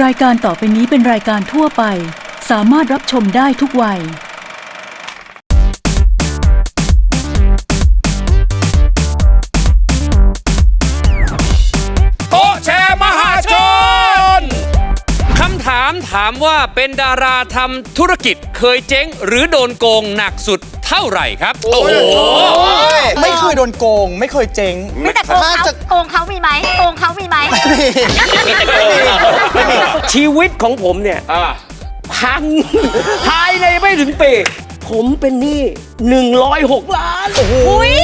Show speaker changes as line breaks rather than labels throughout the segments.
รายการต่อไปนี้เป็นรายการทั่วไป สามารถรับชมได้ทุกวัย
โต๊ะแชร์มหาชน คำถามถามว่าเป็นดาราทำธุรกิจเคยเจ๊งหรือโดนโกงหนักสุด เท่าไหร่ครับ โอ้โห
ไม่เคยโดนโกง ไม่เคยเจ๊ง
ไม่แต่โกง
ถ้า
เขา
จะ
โกงเขามีไหมโกงเขามีไหม
ชีวิตของผมเนี่ย
อ่า
พังภายในไม่ถึงปี ผมเป็นหนี้ 106 ล้าน
อุ้ย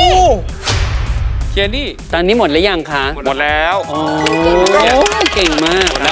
เคียนี่
ตอนนี้หมดหรือยังคะ
หมดแล้ว
โอ้เก่งมากนะ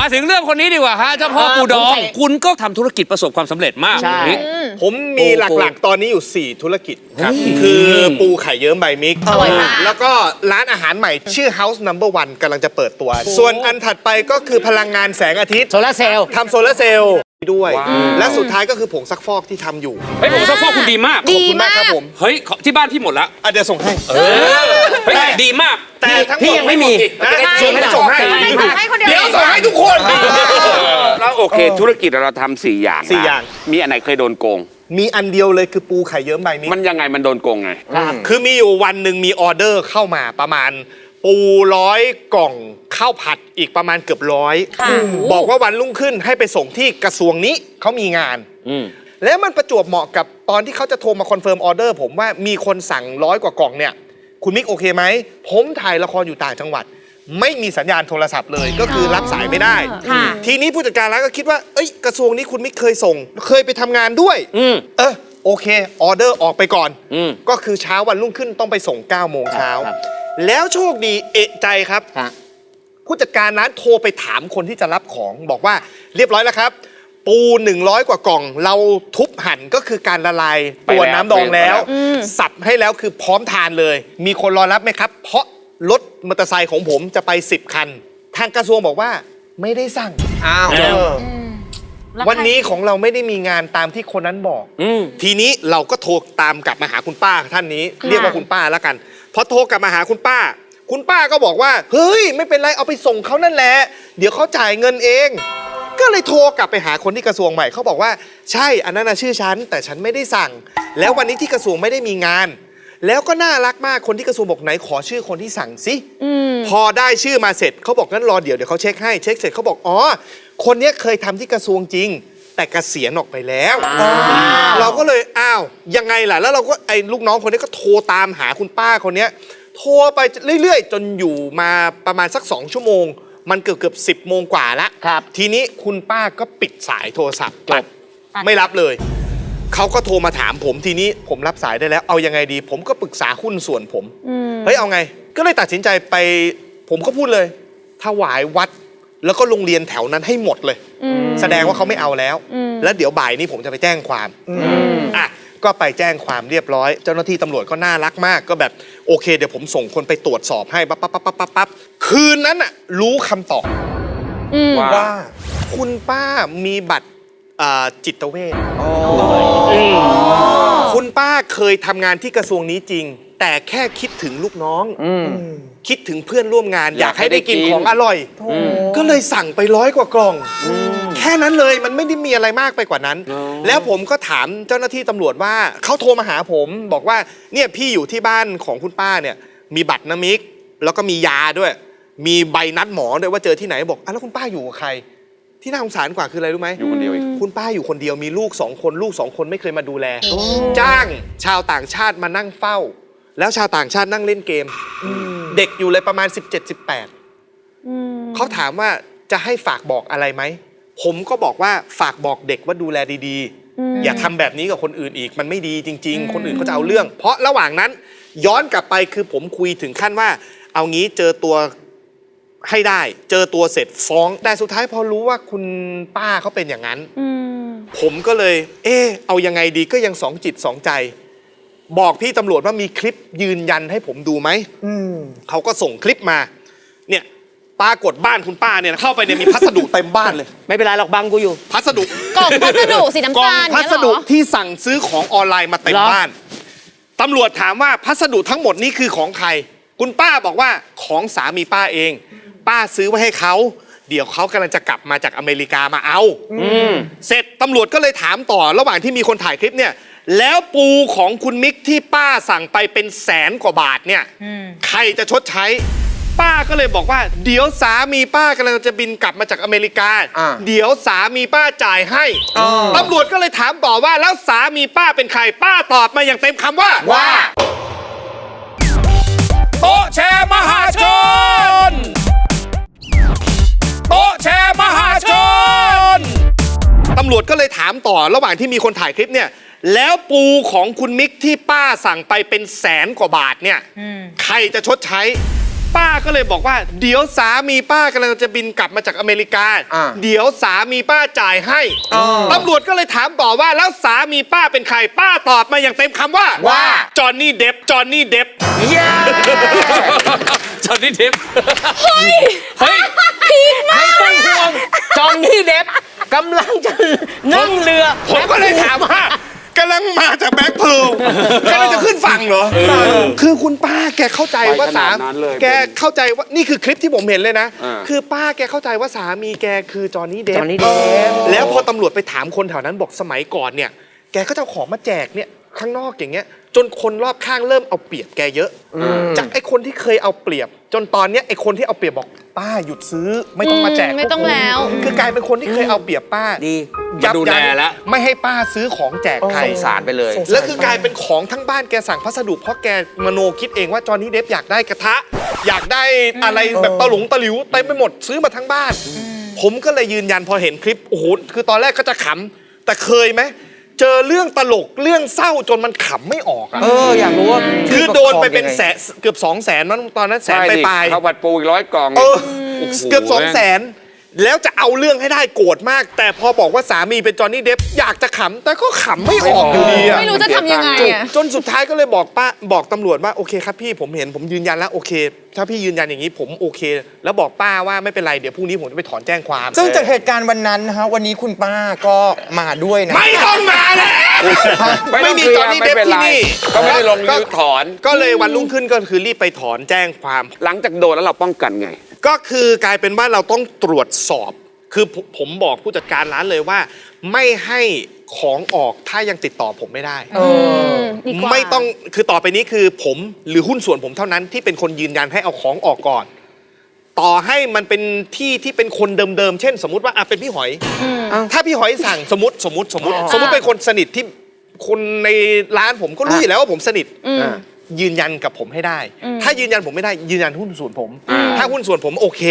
มาถึงเรื่องคนนี้ดีกว่าฮะเจ้าพ่อปูดองคุณก็ทำธุรกิจประสบความสำเร็จมาก
ใช่
นี่
ผมมีหลักๆ ตอนนี้อยู่ 4 ธุรกิจครับ คือปูไข่เยิ้มใบมิก
อร่อยมาก
แล้วก็ร้านอาหารใหม่ชื่อ House Number One กำลังจะเปิดตัว ส่วนอันถัดไปก็คือพลังงานแสงอาทิตย์
โซลาร์เซลล์
ทำโซลาร์เซลล์ด้วย และสุดท้ายก็คือผงซักฟอกที่ทำอยู่
เฮ้ยผมซักฟอกคุณดีมาก
ขอบคุณมากครับผม
เฮ้ยขอที่บ้านพี่หมดแล้ว
อะเดี๋ยวส่งให้
เฮ้ยดีมาก
แต่ทั้งหม
พี่
ด
ยังไม่มี
นะ
ใช่
ส่งให้ส่งให้
ไม่ส่งให้คนเดียว
เดี๋ยวส่งให้ทุกคน
แล้วโอเคธุรกิจเราทำสี่อย่าง
สี่
นะ
อย่าง
มีอันไหนเคยโดนโกง
มีอันเดียวเลยคือปูไข่เยิ้มใบมิก
มันยังไงมันโดนโกงไง
คือมีอยู่วันหนึ่งมีออเดอร์เข้ามาประมาณ ปูร้อยกล่องข้าวผัดอีกประมาณเกือบร้อยบอกว่าวันรุ่งขึ้นให้ไปส่งที่กระทรวงนี้เขามีงานแล้วมันประจวบเหมาะกับตอนที่เขาจะโทรมาคอนเฟิร์มออเดอร์ผมว่ามีคนสั่งร้อยกว่ากล่องเนี่ย คุณมิกโอเคไหม ผมถ่ายละครอยู่ต่างจังหวัด ไม่มีสัญญาณโทรศัพท์เลยก็คือรับสายไม่ได้
ค่ะ
ทีนี้ผู้จัดการร้านก็คิดว่าเอ้ยกระทรวงนี้คุณมิกเคยส่ง เคยไปทำงานด้วยเออโอเค ออเดอร์ออกไปก่อน
อืม
ก็คือเช้าวันรุ่งขึ้นต้องไปส่ง9โมงเช้า
ครับ
แล้วโชคดีเอะใจครับ
ครับ
ผู้จัดการร้านโทรไปถามคนที่จะรับของบอกว่าเรียบร้อยแล้วครับ ปู 100 กว่ากล่อง เราทุบหั่นก็คือการละลาย
ไป
ตัว
แล้ว
น้ำดองแล้ว
ไปแล้ว
สับให้แล้วคือพร้อมทานเลย มีคนรอรับไหมครับ เพราะรถมอเตอร์ไซค์ของผมจะไป 10 คัน ทางกระทรวงบอกว่าไม่ได้สั่ง
อ้าว
เออวันนี้ของเราไม่ได้มีงานตามที่คนนั้นบอก
อืม
ทีนี้เราก็โทรตามกลับมาหาคุณป้าท่านนี้ เรียกว่าคุณป้าแล้วกันพอโทรกลับมาหาคุณป้า คุณป้าก็บอกว่า เฮ้ย ไม่เป็นไรเอาไปส่งเขานั่นแหละ เดี๋ยวเขาจ่ายเงินเอง ก็เลยโทรกลับไปหาคนที่กระทรวงใหม่เขาบอกว่าใช่อันนั้นนะชื่อฉัน แต่ฉันไม่ได้สั่ง แล้ววันนี้ที่กระทรวงไม่ได้มีงาน แล้วก็น่ารักมากคนที่กระทรวงบอกไหนขอชื่อคนที่สั่งสิพอได้ชื่อมาเสร็จเขาบอกงั้นรอเดี๋ยวเดี๋ยวเขาเช็คให้เช็คเสร็จเขาบอกอ๋อคนเนี้ยเคยทำที่กระทรวงจริง แต่เกษียณออกไปแล้ว เราก็เลยอ้าวยังไงล่ะ แล้วเราก็ไอ้ลูกน้องคนนี้ก็โทรตามหาคุณป้าคนเนี้ยโทรไปเรื่อยๆ จนอยู่มาประมาณสักสองชั่วโมง มันเกือบเกือบสิบโมงกว่าละ
ครับ
ทีนี้คุณป้าก็ปิดสายโทรศัพท์
จบ
ตัด ไม่รับเลย เขาก็โทรมาถามผมทีนี้ผมรับสายได้แล้ว เอายังไงดี ผมก็ปรึกษาหุ้นส่วนผมเฮ้ยเอาไง ก็เลยตัดสินใจไป ผมก็พูดเลยถวายวัด แล้วก็โรงเรียนแถวนั้นให้หมดเลยแสดงว่าเขาไม่เอาแล้วแล้วเดี๋ยวบ่ายนี้ผมจะไปแจ้งความ อะ ก็ไปแจ้งความเรียบร้อย เจ้าหน้าที่ตำรวจก็น่ารักมาก ก็แบบโอเค เดี๋ยวผมส่งคนไปตรวจสอบให้ปั๊บปั๊บปั๊บปั๊บปั๊บปั๊บคืนนั้นอะรู้คำตอบว่า คุณป้ามีบัตรอ่าจิตเวช คุณป้าเคยทำงานที่กระทรวงนี้จริง แต่แค่คิดถึงลูกน้องคิดถึงเพื่อนร่วมงานอยากให้ได้กิน ของอร่อย ก็เลยสั่งไปร้อยกว่ากล่อง แค่นั้นเลยมันไม่ได้มีอะไรมากไปกว่านั้นแล้วผมก็ถามเจ้าหน้าที่ตำรวจว่าเขาโทรมาหาผมบอกว่าเนี่ยพี่อยู่ที่บ้านของคุณป้าเนี่ย มีบัตรน้ำมิก แล้วก็มียาด้วย มีใบนัดหมอด้วยว่าเจอที่ไหนบอกอะแล้วคุณป้าอยู่กับใคร ที่น่าสงสารกว่าคืออะไรรู้ไหม
อยู่คนเดียวเอง
คุณป้าอยู่คนเดียวมีลูกสองคนลูกสองคนไม่เคยมาดูแล จ้างชาวต่างชาติมานั่งเฝ้า แล้วชาวต่างชาตินั่งเล่นเกม เด็กอยู่เลยประมาณ 17-18เขาถามว่าจะให้ฝากบอกอะไรไหม ผมก็บอกว่าฝากบอกเด็กว่าดูแลดีๆ อย่าทำแบบนี้กับคนอื่นอีก มันไม่ดีจริง ๆ คนอื่นเขาจะเอาเรื่อง เพราะระหว่างนั้น ย้อนกลับไปคือผมคุยถึงขั้นว่า เอางี้เจอตัวให้ได้ เจอตัวเสร็จฟ้อง แต่สุดท้ายพอรู้ว่าคุณป้าเขาเป็นอย่างนั้น ผมก็เลย เออเอายังไงดีก็ยังสองจิตสองใจ บอกพี่ตำรวจว่ามีคลิปยืนยันให้ผมดูไหมเขาก็ส่งคลิปมา เนี่ยปรากฏบ้านคุณป้าเนี่ยเข้าไปเนี่ยมีพัสดุเต็มบ้านเลย
ไม่เป็นไรหรอกบังกูอยู่
พัสดุ
กล่องพัสดุสีน้ำ
กล่อง
ตาล
พั
เนี่ย
ส
เหร
ดุ
อ
ที่สั่งซื้อของออนไลน์มาเต็ม
เหรอ
บ้านตำรวจถามว่าพัสดุทั้งหมดนี้คือของใคร คุณป้าบอกว่าของสามีป้าเอง ป้าซื้อไว้ให้เขา เดี๋ยวเขากำลังจะกลับมาจากอเมริกามาเอาเสร็จตำรวจก็เลยถามต่อระหว่างที่มีคนถ่ายคลิปเนี่ย แล้วปูของคุณมิกที่ป้าสั่งไปเป็นแสนกว่าบาทเนี่ย ใครจะชดใช้ ป้าก็เลยบอกว่า เดี๋ยวสามีป้ากำลังจะบินกลับมาจากอเมริกา
อ่า
เดี๋ยวสามีป้าจ่ายให้
อ๋อ
ตำรวจก็เลยถามต่อว่าแล้วสามีป้าเป็นใครป้าตอบมาอย่างเต็มคำว่า
ว่า
โต๊ะแชร์มหาชน โต๊ะแชร์มหาชน
ตำรวจก็เลยถามต่อระหว่างที่มีคนถ่ายคลิปเนี่ย แล้วปูของคุณมิกที่ป้าสั่งไปเป็นแสนกว่าบาทเนี่ย ใครจะชดใช้ ป้าก็เลยบอกว่า เดี๋ยวสามีป้ากำลังจะบินกลับมาจากอเมริกา
อ่า
เดี๋ยวสามีป้าจ่ายให้
อ๋อ
ตำรวจก็เลยถามต่อว่าแล้วสามีป้าเป็นใคร ป้าตอบมาอย่างเต็มคำว่า
ว่า
จอห์นนี่เดฟจอห์นนี่เดฟ
จอห์นนี่เทปเฮ้ย
ไม่ต้องห่วงจอห์นนี่เด็บกำลังจะนั่งเรือ
ผมก็เลยถามว่า กำลังมาจากแบ็คเพลกำลังจะขึ้นฝั่งเหรอ คือคุณป้าแกเข้าใจว่า
ไปข
สา
นาดนั้นเลย
แกเข้าใจว่านี่คือคลิปที่ผมเห็นเลยนะ
อ่า
คือป้าแกเข้าใจว่าสามีแกคือจอห์นนี่เดฟ
จอห์นนี่เดฟ
แล้วพอตำรวจไปถามคนแถวนั้นบอกสมัยก่อนเนี่ย แกก็จะเอาของมาแจกเนี่ยข้างนอกอย่างเงี้ย จนคนรอบข้างเริ่มเอาเปรียบแกเยอะ จากไอ้คนที่เคยเอาเปรียบ จนตอนเนี้ยไอ้คนที่เอาเปรียบบอกป้าหยุดซื้อไม่ต้องมาแจก
อืมไม่ต้องแล้ว
คือกลายเป็นคนที่เคยเอาเปรียบป้า
ดี
ยับ
มาดูแล
ยั้ง
แล้ว
ไม่ให้ป้าซื้อของแจกใคร
สงสารไปเลย
แล้วคือกลายเป็นของทั้งบ้านแกสั่งพัสดุเพราะแกมโนคิดเองว่าจอห์นนี่เดฟอยากได้กระทะ อยากได้อะไรแบบตะหลงตะหลิวเต็มไปหมดซื้อมาทั้งบ้าน ผมก็เลยยืนยันพอเห็นคลิปโอ้โหคือตอนแรกก็จะขำแต่เคยไหม เจอเรื่องตลกเรื่องเศร้าจนมันขำไม่ออกอะ
เอออยากรู้ว่า
คือโดนไปเป็นแสนเกือบสองแสนนั้นตอนนั้นแสน
ใช่
ไป
ดิ
ปลายๆ
ข้าวผัดปูอีกร้อยกล่อง
เออเกือบสองแสน แล้วจะเอาเรื่องให้ได้โกรธมาก แต่พอบอกว่าสามีเป็นจอห์นนี่เดฟอยากจะขำแต่ก็ขำไม่ออกอยู่ดีอะ
ไม่รู้จะทำยังไง
จน
อะ
จนสุดท้ายก็เลยบอกป้าบอกตำรวจว่าโอเคครับพี่ผมเห็นผมยืนยันแล้วโอเค ถ้าพี่ยืนยันอย่างนี้ผมโอเค แล้วบอกป้าว่าไม่เป็นไรเดี๋ยวพรุ่งนี้ผมจะไปถอนแจ้งความ
ซึ่งจากเหตุการณ์วันนั้นนะฮะวันนี้คุณป้าก็มาด้วยนะ
ไม่ต้องมาแล้วไม่มีจอห์นนี่เดฟที่นี่
ก็ไม่ได้ลงยืดถอน
ก็เลยวันรุ่งขึ้นก็คือรีบไปถอนแจ้งความ
หลังจากโดนแล้วเราป้องกันไง
ก็คือกลายเป็นว่าเราต้องตรวจสอบ คือผมผมบอกผู้จัดการร้านเลยว่า ไม่ให้ของออกถ้ายังติดต่อผมไม่ได้
ดีกว่า
ไม่ต้องคือต่อไปนี้คือผมหรือหุ้นส่วนผมเท่านั้นที่เป็นคนยืนยันให้เอาของออกก่อน ต่อให้มันเป็นที่ที่เป็นคนเดิมๆเช่น สมมติว่าอะเป็นพี่หอยถ้าพี่หอยสั่งสมมติสมมติสมมติ สมมติเป็นคนสนิทที่คนในร้านผมก็รู้อยู่แล้วว่าผมสนิท ยืนยันกับผมให้ได้ ถ้ายืนยันผมไม่ได้ยืนยันหุ้นส่วนผม ถ้าหุ้นส่วนผมโอเค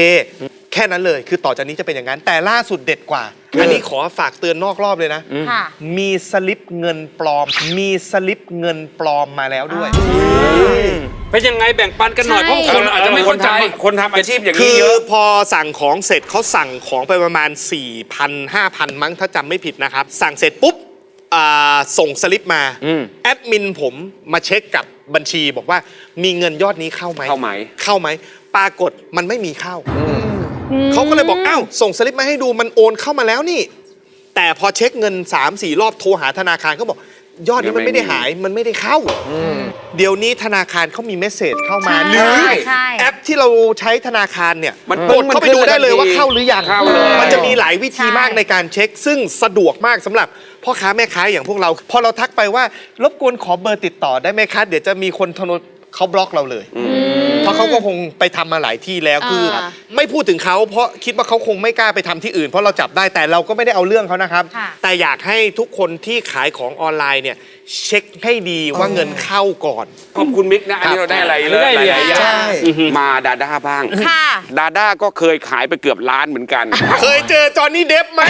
แค่นั้นเลย คือต่อจากนี้จะเป็นอย่างนั้นแต่ล่าสุดเด็ดกว่า อันนี้ขอฝากเตือนนอกรอบเลยนะ
ค่ะ
มีสลิปเงินปลอม มีสลิปเงินปลอมมาแล้วด้วย
เป็นยังไงแบ่งปันกันหน่อยเพราะคนอาจจะไม่เข้าใจ
คนทำอาชีพอย่าง
คื
นี้
อ
เยอะ
พอสั่งของเสร็จเขาสั่งของไปประมาณ 4,000 5,000 มั้งถ้าจำไม่ผิดนะครับ สั่งเสร็จปุ๊บอ่าส่งสลิปมา
อืม
แอดมินผมมาเช็คกับ บัญชีบอกว่ามีเงินยอดนี้เข้าไหม
เข้าไหม
เข้าไหมปรากฏมันไม่มีเข้า เขาก็เลยบอกอ้าวส่งสลิปมาให้ดูมันโอนเข้ามาแล้วนี่ แต่พอเช็คเงิน3 4รอบโทรหาธนาคารเขาบอก ยอดนี้มันไม่ได้หายมันไม่ได้เข้า เดี๋ยวนี้ธนาคารเขามีเมสเซจเข้ามา
ใช่
หรือ
ใช่
แอปที่เราใช้ธนาคารเนี่ย
มัน
กดเข้าไปดูได้เลยว่าเข้าหรือยัง
เข้าเลย
มันจะมีหลายวิธี
ใช่
มากในการเช็ค ซึ่งสะดวกมากสำหรับ พ่อค้าแม่ค้าอย่างพวกเรา พอเราทักไปว่ารบกวนขอเบอร์ติดต่อได้ไหมคะเดี๋ยวจะมีคนโทรเขาบล็อกเราเลย เพราะเขาก็คงไปทำมาหลายที่แล้วคือ
อ่า
ไม่พูดถึงเขาเพราะคิดว่าเขาคงไม่กล้าไปทำที่อื่น เพราะเราจับได้แต่เราก็ไม่ได้เอาเรื่องเขานะครับ
ค่ะ
แต่อยากให้ทุกคนที่ขายของออนไลน์เนี่ย เช็คให้ดีว่าเงินเข้าก่อน
ขอบคุณมิกนะ อันนี้เราได้อะไรเลย
ได้เหรียญ
หลายๆอย่าง
ใช่
มาดาด้าบ้าง
ค่ะ
ดาด้าก็เคยขายไปเกือบล้านเหมือนกัน
เคยเจอจอห์นนี่เดฟไหม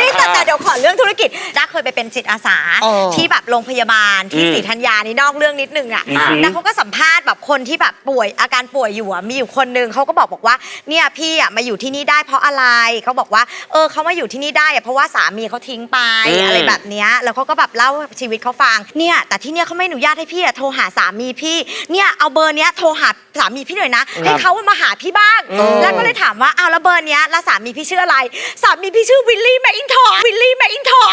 นี่แต่แต่เดี๋ยวขอเรื่องธุรกิจด้าเคยไปเป็นจิตอาสา
อ๋อ
ที่แบบโรงพยาบาลที่
อืม
ศรีธัญญานี่นอกเรื่องนิดนึงอะแล้วเขาก็สัมภาษณ์แบบคนที่แบบป่วยอาการป่วยอยู่อะมีอยู่คนนึงเขาก็บอกบอกว่าเนี่ยพี่อะมาอยู่ที่นี่ได้เพราะอะไรเขาบอกว่า เออเขามาอยู่ที่นี่ได้อะเพราะว่าสามีเขาทิ้งไป
อืม
อะไรแบบเนี้ยแล้วเขาก็แบบเล่าชีวิตเขาฟังเนี่ยแต่ที่เนี่ยเขาไม่อนุญาตให้พี่อะโทรหาสามีพี่เนี่ยเอาเบอร์เนี้ยโทรหาสามีพี่หน่อยนะ ให้เขามาหาพี่บ้าง แล้วก็เลยถามว่าอ้าวแล้วเบอร์เนี้ยแล้วสามีพี่ชื่ออะไร สามีพี่ชื่อวิลลี่แมคอินทอร์วิลลี่แมคอินทอร์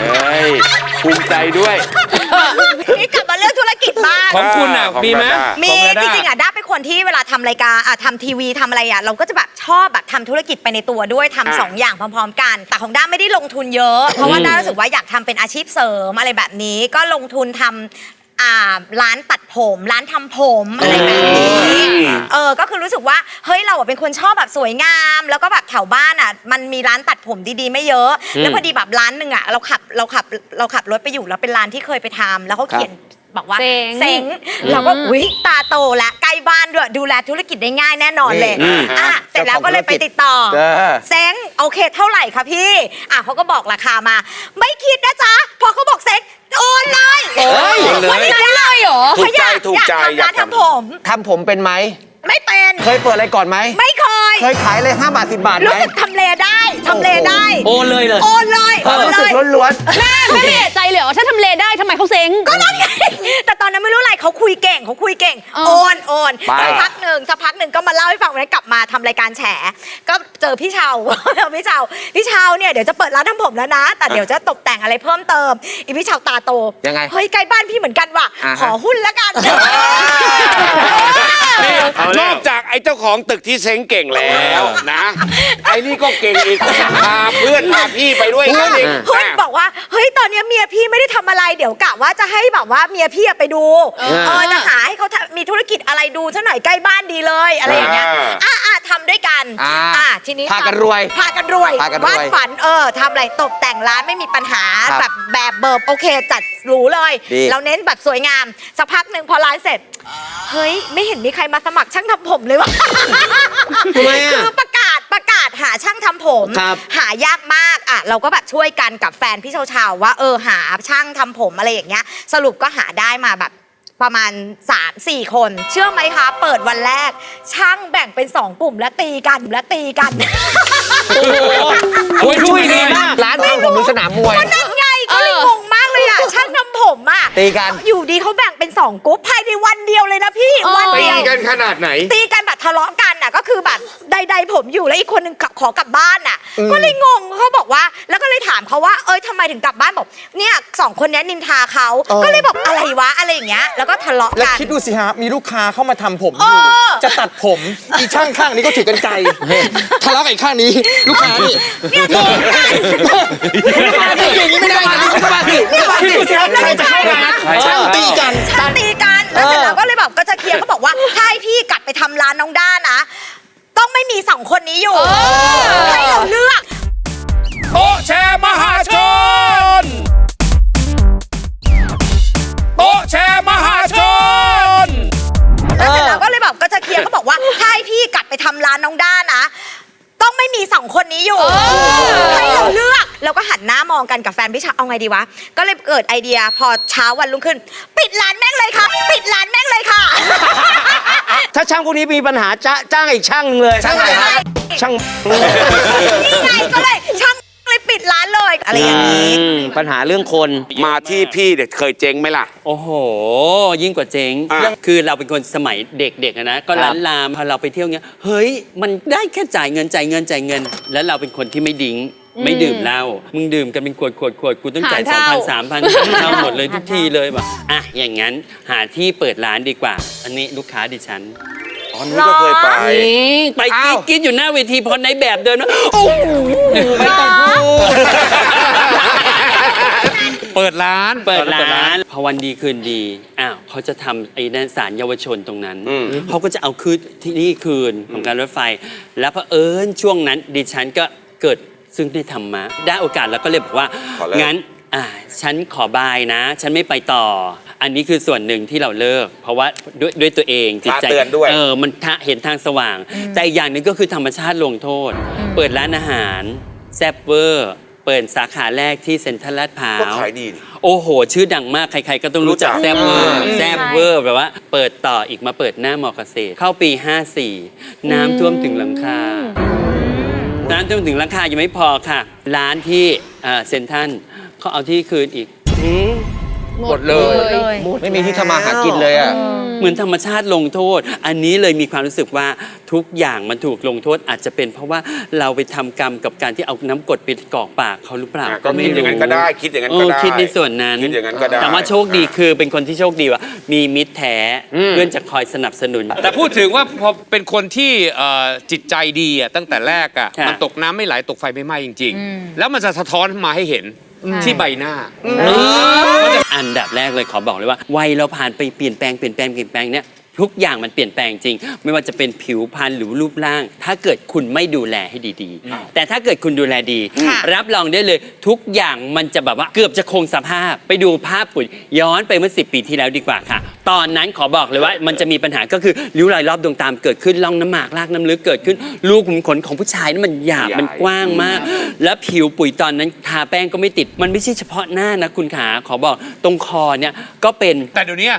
เฮ้ยภูมิใจด้วย
นี่กลับมาเรื่องธุรกิจบ้าง
ของคุณอะ
ของ
มีไหม
ดาด้า
มี
ของดา
จ
ด้า
ริงๆอะด้าเป็นคนที่เวลาทำรายการอะทำทีวีทำอะไรอะเราก็จะแบบชอบแบบทำธุรกิจไปในตัวด้วยทำ
อะ
สองอย่างพร้อม ๆ กัน แต่ของด้าไม่ได้ลงทุนเยอะ เพราะว่าด้ารู้สึกว่าอยากทำเป็นอาชีพเสริมอะไรแบบนี้ ก็ลงทุนทำ อ่าร้านตัดผมร้านทำผมอะไรแบบนี้เออก็คือรู้สึกว่าเฮ้ยเราอะเป็นคนชอบแบบสวยงาม แล้วก็แบบแถวบ้านอะมันมีร้านตัดผมดีๆ ไม่เยอะ แล้วพอดีแบบร้านหนึ่งอะเราขับเราขับเราขับรถไปอยู่แล้วเป็นร้านที่เคยไปทำแล้วเขาเขียนบอกว่า
เซ็ง
เซ็งเราก็อุ้ยตาโตและใกล้บ้านด้วยดูแลธุรกิจได้ง่ายแน่นอนเลย
อืม
อะเสร็จแล้วก็เลยไปติดต่อ
เออ
เซ็งโอเคเท่าไหร่คะพี่ อะเขาก็บอกราคามา ไม่คิดนะจ๊ะ พอเขาบอกเซ็ง โอนเลย
เฮ้ย
วันนี้ได้เลยเหรอ
ถูกใจถูกใจ
อยากทำร้าน
อยากทำ
ทำผม
ทำผมเป็นไหม
ไม่เป็น
เคยเปิดอะไรก่อนไหม
ไม่เคย
เคยขายเลย 5 บาท 10 บาทไห
รู้
ม
สึกทำเลได้ทำเลได้
โอนเลยเลย
โอนเลย
ความ
โอน
รู้
เล
สึก
ย
ล้วน
แม่ไม่เอะใจเลยเหรอถ้าทำเลได้ทำไมเขาเซ็ง
ก็นั่นไงแต่ตอนนั้นไม่รู้อะไรเขาคุยเก่งเขาคุยเก่ง
เออ
โอนโอน
ไป
สักพักหนึ่งสักพักหนึ่งก็มาเล่าให้ฟังวันนั้นกลับมาทำรายการแฉ ก็เจอพี่เชา เจอพี่เชาพี่เชาเนี่ยเดี๋ยวจะเปิดร้านทำผมแล้วนะ แต่เดี๋ยวจะตกแต่งอะไรเพิ่มเติม อีพี่เชาตาโต
ยังไง
เฮ้ยใกล้บ้านพี่เหมือนกันว่ะ
อ่าฮะ
ขอหุ้นแล้วกัน
นี่นอกจากไอ้เจ้าของตึกที่เซ้งเก่งแล้วนะ ไอ้นี่ก็เก่งอีกพาเพื่อนพาพี่ไปด้วย
เฮ้
อี
ย
ก
เฮ้ยบอกว่าเฮ้ยตอนเนี้ยเมียพี่ไม่ได้ทำอะไรเดี๋ยวกะว่าจะให้แบบว่าเมียพี่อะไปดูเออจะหาให้เขาทำมีธุรกิจอะไรดูซะหน่อยใกล้บ้านดีเลยอะไรอย่างเงี้ย
อ่า
อะอะทำด้วยกัน
อ่า
ทีนี้
พากันรวย
พากันรวย
พากันรวย
วาดฝันเออทำอะไรตกแต่งร้านไม่มีปัญหา
ครับ
แบบแบบเบิบโอเคจัดหรูเลย
ดี
เราเน้นแบบสวยงามสักพักหนึ่งพอร้านเสร็จ เฮ้ยไม่เห็นมีใครมาสมัครช่างทำผมเลยวะ
ทำไมอะ
คือประ หาช่างทำผม
ครับ
หายากมากอะเราก็แบบช่วยกันกับแฟนพี่เชาวๆว่าเออหาช่างทำผมอะไรอย่างเงี้ย สรุปก็หาได้มาแบบประมาณ 3-4 คน เชื่อไหมคะ เปิดวันแรก ช่างแบ่งเป็น 2 กลุ่มและตีกันและตีกัน
โอ้ยช่วยดีมาก
ร้านทำผมหรือสนามมวย
นั่นไอะช่างทำผมอะ
ตีกัน
อยู่ดีเขาแบ่งเป็น2กลุ่มภายในวันเดียวเลยนะพี่
เออ
วัน
ตี
เดียว
กันขนาดไหน
ตีกันแบบทะเลาะกันอะก็คือแบบใดๆผมอยู่แล้วอีกคนนึงขอกลับบ้านอะก็เลยงงเขาบอกว่า แล้วก็เลยถามเขาว่าเอ้ยทำไมถึงกลับบ้านบอกเนี่ยสองคนเนี้ยนินทาเขา
เออ
ก็เลยบอกอะไรวะอะไรอย่างเงี้ยแล้วก็ทะเลาะ
แล้ว
กัน
คิดดูสิฮะ มีลูกค้าเข้ามาทำผมอ
เอยู่อ
จะตัดผม อีช่างข้างนี้ก็ถือกันไกลทะเลาะกับอีกข้างนี้ ลูกค้านี่
เนี่ยตีกัน
อย่างนี้ไม่ได้นะสมาธิคิดดูสิฮะใครจะเข้าร้านช่างตีกัน
ช่างตีกันแล้วเสร็จแล้วก็เลยแบบก็จะเคลียร์เขาบอกว่าถ้าให้พี่กลับไปทำร้านน้องด้านะ ต้องไม่มีสองคนนี้อยู่ให้เราเลือก
โต๊ะแชร์มหาชน โต๊ะแชร์มหาชน
แล้วเสร็จแล้วก็เลยแบบก็จะเคลียร์เขาบอกว่าถ้าให้พี่กลับไปทำร้านน้องด้านะ ต้องไม่มีสองคนนี้อยู่ มองกันกับแฟนพี่ชาเอาไงดีวะ ก็เลยเกิดไอเดียพอเช้าวันรุ่งขึ้น ปิดร้านแม่งเลยค่ะ ปิดร้านแม่งเลยค่ะ
ถ้าช่างพวกนี้มีปัญหาจ้าจ้างอีกช่างหนึ่งเลย
ช่างอะไรครับ
ช่าง
นี่ไงก็เลยช่างเลยปิดร้านเลยอะไรอย่างนี้
อืมปัญหาเรื่องคน
มาที่พี่เด็ดเคยเจ๊งไหมล่ะ
โอ้โห ยิ่งกว่าเจ๊ง
อะ
คือเราเป็นคนสมัยเด็กๆอะนะก็
ครับ
ร้านลามพอเราไปเที่ยวเงี้ยเฮ้ย มันได้แค่จ่ายเงินจ่ายเงินจ่ายเงิน แล้วเราเป็นคนที่ไม่ดิ้ง ไม่ดื่มเหล้ามึงดื่มกันเป็นขวดขวดขวดกูต้องจ่ายสอง
หาร
พัน
เท่า
สามพันเท่าหมดเลยทุกทีเลยแบบอะอย่างนั้นหาที่เปิดร้านดีกว่า อันนี้ลูกค้าดิฉัน
อ๋อนี่ก็เคยไป
นี่ไปกรีดกรีดอยู่หน้าเวทีพอในแบบเดินมาโอ้โหไม่ต้องพูด
เปิดร้าน
เปิดร้านพอวันดีคืนดีอ้าวเขาจะทำไอ้นั่นสารเยาวชนตรงนั้น
อืม
เขาก็จะเอาคืนที่นี่คืนของการรถไฟ แล้วเผอิญช่วงนั้นดิฉันก็เกิด ซึ่งได้ทำมาได้โอกาสแล้วก็เลยบอกว่า
ขอเลิก
งั้นอ่าฉันขอบายนะ ฉันไม่ไปต่อ อันนี้คือส่วนหนึ่งที่เราเลิก เพราะว่าด้วยด้วยตัวเองจิตใจ
พระเตือนด้วย
เออ มันทะเห็นทางสว่าง แต่อีกอย่างหนึ่งก็คือธรรมชาติลงโทษ เปิดร้านอาหาร แซบเวอร์ เปิดสาขาแรกที่เซ็นทรัลลาดพร้า
ก็
ว
ขายดีนี่
โอ้โห ชื่อดังมากใคร ๆ ก็ต้องรู้จัก
รู้จัก
แซบเวอร์
อืม
แซบเวอร์แบบว่า เปิดต่ออีกมาเปิดหน้ามอเกษตร เข้าปี 54 น้ำท่วมถึงหลังคา น้านจนถึงราคายังไม่พอค่ะ ร้านที่เอ่อเซ็นทรัลเขาเอาที่คืนอีก
อืม
หมดเลย
เลย
ไม่มีที่ทำมาหากินเลยอะ
เหมือนธรรมชาติลงโทษ อันนี้เลยมีความรู้สึกว่าทุกอย่างมันถูกลงโทษอาจจะเป็นเพราะว่าเราไปทำกรรมกับการที่เอาน้ำกรดไปกรอกปากเขาหรือเปล่า
อะก็คิดอย่างนั้นก็ได้คิดอย่างนั้นก็
เออ
ได้
คิดในส่วนนั้น
คิดอย่างนั้นก็ได้
แต่ว่าโชคดีคือเป็นคนที่โชคดีว่า มีมิตรแท้เพื่อนจะคอยสนับสนุน
แต่พูดถึงว่าพอเป็นคนที่เอ่อจิตใจดีอะตั้งแต่แรกอะ
ค่ะ
มันตกน้ำไม่ไหลตกไฟไม่ไหม้จริง ๆ แล้วมันจะสะท้อนมาให้เห็น ที่ใบหน้า
อันดับแรกเลยขอบอกเลยว่าวัยเราผ่านไปเปลี่ยนแปลงเปลี่ยนแปลงเปลี่ยนแปลงเนี่ย ทุกอย่างมันเปลี่ยนแปลงจริง ไม่ว่าจะเป็นผิวพรรณหรือรูปร่าง ถ้าเกิดคุณไม่ดูแลให้ดีๆ แต่ถ้าเกิดคุณดูแลดี
ค่ะ
รับรองได้เลยทุกอย่างมันจะแบบว่าเกือบจะคงสภาพ ไปดูภาพปุ๋ยย้อนไปเมื่อ 10 ปีที่แล้วดีกว่าค่ะ ตอนนั้นขอบอกเลยว่ามันจะมีปัญหาก็คือริ้วรอยรอบดวงตามเกิดขึ้นร่องน้ำหมากลากน้ำลึกเกิดขึ้นรูขุมขนของผู้ชายนั้นมันหยาบ
ใหญ่
มันกว้างมาก แล้วผิวปุ๋ยตอนนั้นทาแป้งก็ไม่ติด มันไม่ใช่เฉพาะหน้านะคุณขาขอบอกตรงคอเนี่ยก็เป็น
แต่เดี๋ยวนี้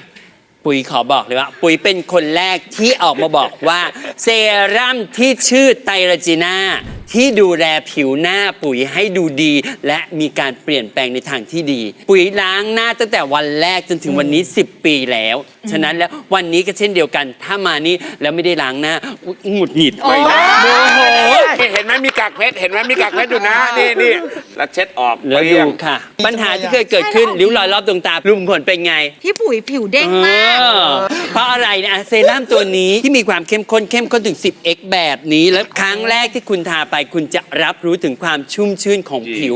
ปุ๋ยขอบอกเลยว่า ปุ๋ยเป็นคนแรกที่ออกมาบอกว่า เซรั่มที่ชื่อไตรจีน่าที่ดูแลผิวหน้าปุ๋ยให้ดูดี และมีการเปลี่ยนแปลงในทางที่ดี ปุ๋ยล้างหน้าตั้งแต่วันแรกจนถึงวันนี้ 10 ปีแล้ว ฉะนั้นแล้ววันนี้ก็เช่นเดียวกัน ถ้ามานี่แล้วไม่ได้ล้างหน้าอุ๊ยหงุดหงิด
ไม่ได้
โมโห
เห็นไหมมีกากเพชรเห็นไหมมีกากเพชรอยู่นะ นี่นี่แล้วเช็ดออก
แล้ว
เปรี้
ดู
ยง
ค่ะ ปัญหาที่เคยเกิดขึ้นริ้วรอยรอบดวงตารูขุมขนเป็นไง
พี่ปุ๋ยผิวเด้งมาก
เออเพราะอะไรนะเซรั่มตัวนี้ที่มีความเข้มข้นเข้มข้นถึง 10x แบบนี้ แล้วครั้งแรกที่คุณทาไปคุณจะรับรู้ถึงความชุ่มชื่นของผิว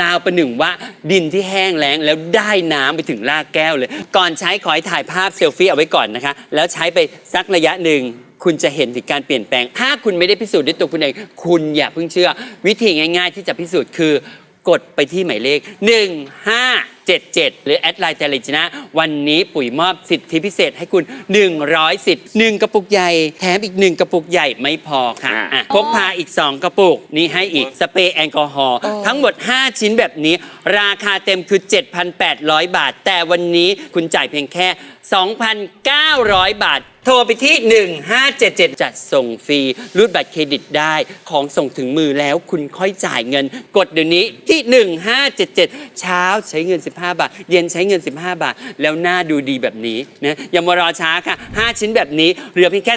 ดาวประหนึ่งว่าดินที่แห้งแล้งแล้วได้น้ำไปถึงรากแก้วเลย ก่อนใช้ขอให้ถ่ายภาพเซลฟี่เอาไว้ก่อนนะคะ แล้วใช้ไปสักระยะหนึ่ง คุณจะเห็นถึงการเปลี่ยนแปลง ถ้าคุณไม่ได้พิสูจน์ด้วยตัวคุณเอง คุณอย่าเพิ่งเชื่อ วิธีง่าย ๆ ที่จะพิสูจน์คือ กดไปที่หมายเลข 1577 หรือแอดไลน์เทเลจนะ วันนี้ปุ๋ยมอบสิทธิพิเศษให้คุณ 100 สิทธิ์ 1 กระปุกใหญ่ แถมอีก 1 กระปุกใหญ่ไม่พอค่ะ
อ่า
อะพกพาอีก 2 กระปุก นี่ให้อีกสเปรย์แอลกอฮอล์ทั้งหมด 5 ชิ้นแบบนี้ ราคาเต็มคือ 7,800 บาท แต่วันนี้คุณจ่ายเพียงแค่ 2,900 บาท โทรไปที่ 1577 จัดส่งฟรี รูดบัตรเครดิตได้ของส่งถึงมือแล้วคุณค่อยจ่ายเงิน กดเดี๋ยวนี้ที่ 1577 เช้าใช้เงิน 15 บาท เย็นใช้เงิน 15 บาท แล้วหน้าดูดีแบบนี้นะอย่ามารอช้าค่ะ 5 ชิ้นแบบนี้เหลือเพียงแค่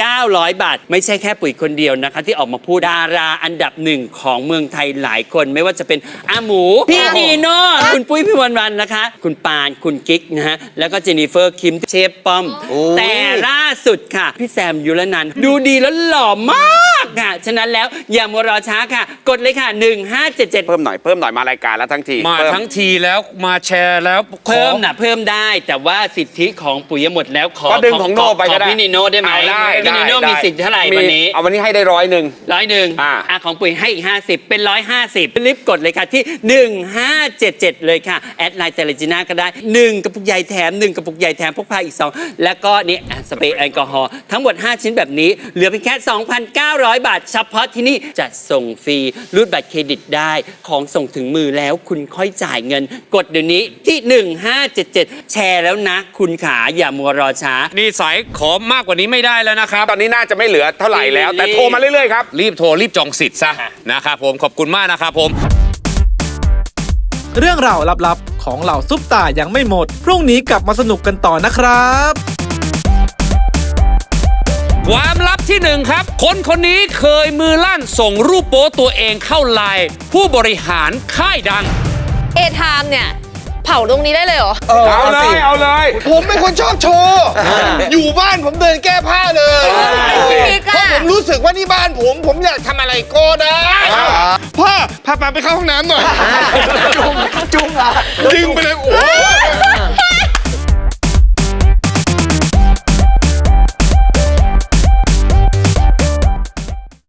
2,900 บาท ไม่ใช่แค่ปุ๋ยคนเดียวนะคะ ที่ออกมาพูดดาราอันดับหนึ่งของเมืองไทยหลายคน ไม่ว่าจะเป็นอาหมูพี่นีโน่คุณปุ้ยพี่วันวันนะคะ คุณปานคุณกิ๊กนะฮะแล้วก็เจนนิเฟอร์คิมเชฟป้อมแต่ล่าสุดค่ะ พี่แซมยุรนันท์ดูดีแล้วหล่อมาก ค่ะ ฉะนั้นแล้วอย่ามัวรอช้าค่ะ กดเลยค่ะ 1577
เพิ่มหน่อยเพิ่มหน่อยมารายการแล้วทั้งที
มา
เพิ่
ทั้งทีแล้วมาแชร์แล้วขอ
เพิ่มนะเพิ่มได้แต่ว่าสิทธิของปุ๋ยหมดแล้วขอ
ก็ดึงของโน่ไปก็ได้
ขอพี่นิโน่ได้ไหม
เอาได้
พี่นิโน่
ได้
มีสิทธิ์เท่าไหร่วันนี้
เอาวันนี้ให้ได้ร้อยหนึ่ง
ร้อยหนึ่ง
อ่า
อะของปุ๋ยให้อีก50เป็น150รีบกดเลยค่ะที่1577เลยค่ะ แอดไลน์เตลจิน่าก็ได้1กระปุกใหญ่แถม1กระปุกใหญ่แถมพกพาอีก2แล้วก็นี่อะสเปรย์แอลกอฮอล์ทั้งหมด5ชิ้นแบบนี้เหลือเพียงแค่2,900 บาท เฉพาะที่นี่จัดส่งฟรีรูดบัตรเครดิตได้ของส่งถึงมือแล้วคุณค่อยจ่ายเงิน กดเดี๋ยวนี้ที่ 1577 แชร์แล้วนะ คุณขาอย่ามัวรอช้า
นี่สายขอมากกว่านี้ไม่ได้แล้วนะครับ
ตอนนี้น่าจะไม่เหลือเท่าไหร่แล้ว แต่โทรมาเรื่อยๆครับ
รีบโทร รีบจองสิทธิ์ซะนะครับผมขอบคุณมากนะครับผม
เรื่องราวลับๆ ของเหล่าซุปตายังไม่หมด พรุ่งนี้กลับมาสนุกกันต่อนะครับ
ความลับที่หนึ่งครับ คนคนนี้เคยมือลั่นส่งรูปโป๊ตัวเองเข้าไลน์ผู้บริหารค่ายดัง
เอทามเนี่ย เผาตรงนี้ได้เลยเหรอ
เอาเลย เอาเลย
ผมเป็นคนชอบโชว์ อยู่บ้านผมเดินแก้ผ้าเลย
พี่ก
เพราะ
อะ
ผมรู้สึกว่านี่บ้านผม ผมอยากทำอะไรก็ได้พ่อพาปาไปเข้าห้องน้ำหน่อย
จุ้งจุ้งอะ
ดึงไปเลยโอ้โห